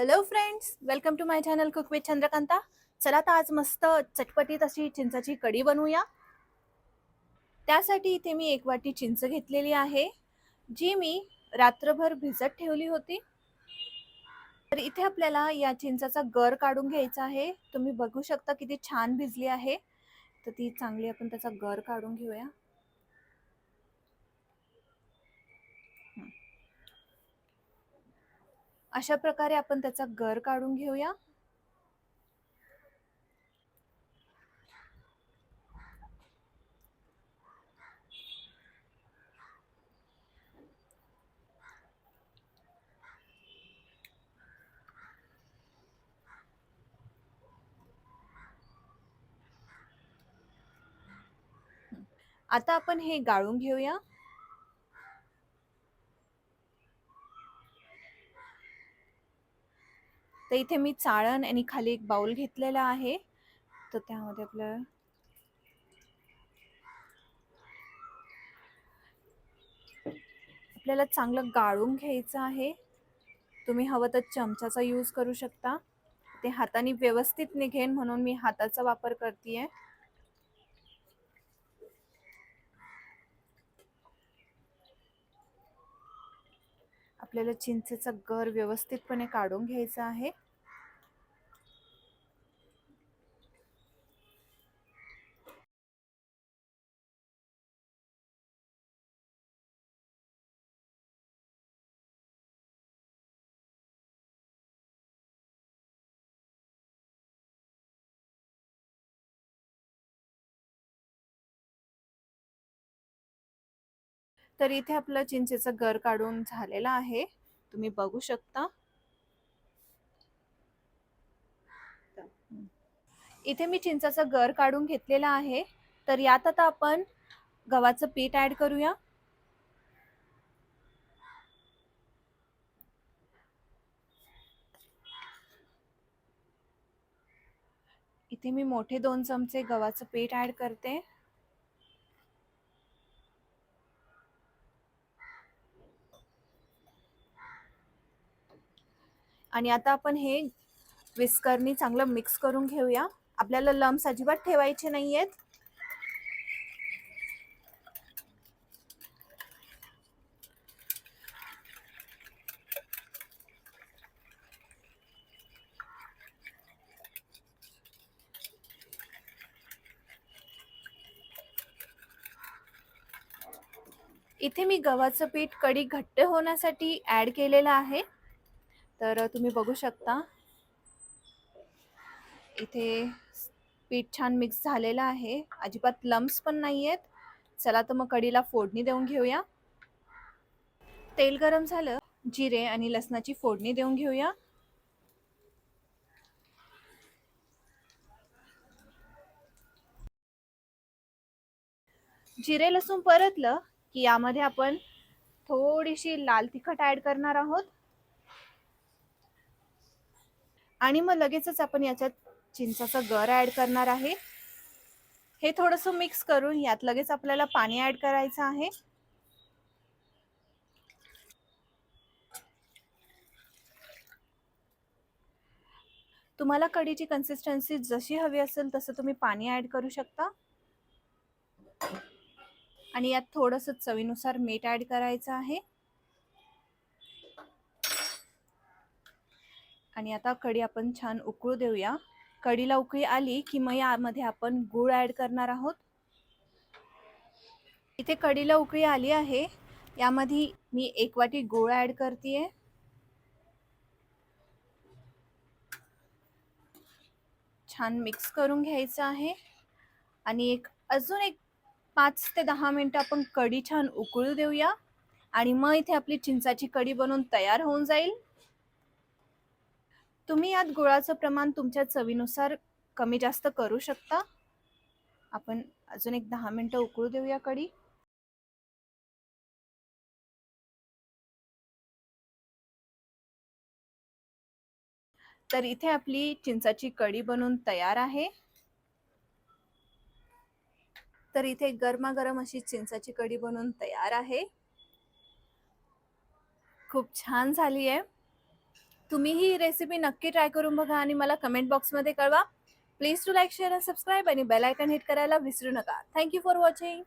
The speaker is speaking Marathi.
Hello friends welcome to my channel cook with Chandrakanta चला तर आज मस्त चटपटीत अशी चिंचाची कढी बनवूया. त्यासाठी इथे मी एक वाटी चिंच घेतलेली आहे जी मी रात्रभर भिजत ठेवली होती. तर इथे आपल्याला या चिंचाचा गर काढून घ्यायचा आहे. तुम्ही बघू शकता किती छान भिजली आहे. तर ती चांगली आपण त्याचा गर काढून घेऊया. अशा प्रकारे आपण त्याचा गर काढून घेऊया. आता आपण हे गाळून घेऊया. तर इथे मी चाळण आणि खाली एक बाउल घेतलेला आहे. तर त्यामध्ये आपलं आपल्याला चांगलं गाळून घ्यायचं आहे. तुम्ही हवं तर चमचाचा यूज करू शकता. ते हाताने व्यवस्थित निघेन म्हणून मी हाताचा वापर करते आहे आपल्याला चिंचेचा गर व्यवस्थितपणे काढून घ्यायचा आहे. तर इथे आपलं चिंचेचं गर काढून झालेलं आहे. तुम्ही बघू शकता. इथे मी चिंचाचा गर काढून घेतलेला आहे. तर यात आता आपण गव्हाचं पीठ ऍड करूया. इथे मी मोठे दोन चमचे गव्हाचं पीठ ऍड करते. आणि आता आपण हे विस्करनी चांगलं मिक्स करून घेऊया. आपल्याला लम्स अजिबात ठेवायचे नाही आहेत इथे मी गव्हाचं पीठ कडी घट्ट होण्यासाठी ऍड केलेलं आहे. तर तुम्ही बघू शकता. इथे पीठ छान मिक्स झालेलं आहे. अजिबात लम्स पण नाही आहेत चला तर मग कढीला फोडणी देऊन घेऊया. तेल गरम झालं जिरे आणि लसणाची फोडणी देऊन घेऊया. जिरे लसूण परतलं की यामध्ये आपण थोडीशी लाल तिखट ऍड करणार आहोत. आणि मग लगेचच आपण याच्यात चिंचाचा गर ऍड करणार आहे. हे थोडस मिक्स करून यात लगेच आपल्याला पाणी ऍड करायचं आहे. तुम्हाला कढीची कन्सिस्टन्सी जशी हवी असेल तसं तुम्ही पाणी ऍड करू शकता. आणि यात थोडंसं चवीनुसार मीठ ऍड करायचं आहे. आणि आता कढी आपण छान उकळू देऊया. कढीला उकळी आली की मग यामध्ये आपण गूळ ऍड करणार आहोत. इथे कढीला उकळी आली आहे. यामध्ये मी एक वाटी गूळ ऍड करते छान मिक्स करून घ्यायचं आहे. आणि एक अजून एक पाच ते दहा मिनटं आपण कढी छान उकळू देऊया. आणि मग इथे आपली चिंचाची कढी बनवून तयार होऊन जाईल. तुम्ही यात गुळाचं प्रमाण तुमच्या चवीनुसार कमी जास्त करू शकता. आपण अजून एक दहा मिनटं उकळू देऊया कढी. तर इथे आपली चिंचाची कढी बनवून तयार आहे. तर इथे गरमागरम अशी चिंचाची कढी बनवून तयार आहे. खूप छान झाली आहे. तुम्ही ही रेसिपी नक्की ट्राय करून बघा आणि मला कमेंट बॉक्समध्ये कळवा. प्लीज टू लाईक शेअर आणि सबस्क्राईब आणि बेल आयकन हिट करायला विसरू नका. Thank you for watching